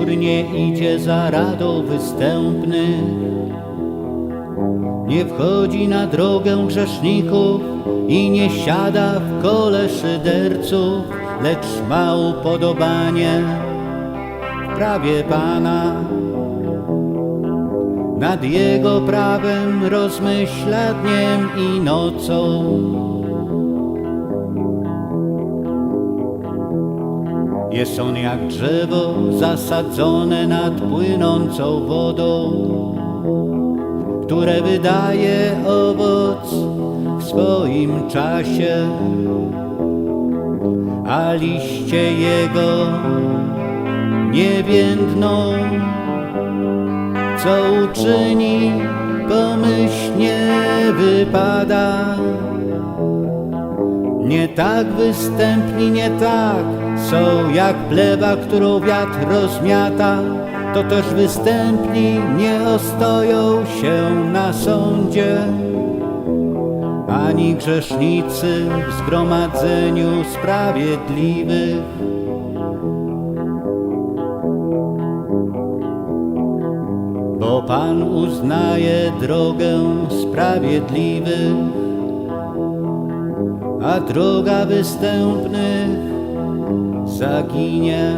który nie idzie za radą występnych, nie wchodzi na drogę grzeszników i nie siada w kole szyderców, lecz ma upodobanie w prawie Pana. Nad Jego prawem rozmyśla dniem i nocą. Jest on jak drzewo zasadzone nad płynącą wodą, które wydaje owoc w swoim czasie, a liście jego nie więdną. Co uczyni, pomyślnie wypada. Nie tak występni, nie tak są jak plewa, którą wiatr rozmiata. To też występni nie ostoją się na sądzie, ani grzesznicy w zgromadzeniu sprawiedliwych. Bo Pan uznaje drogę sprawiedliwych, a droga występnych zaginie.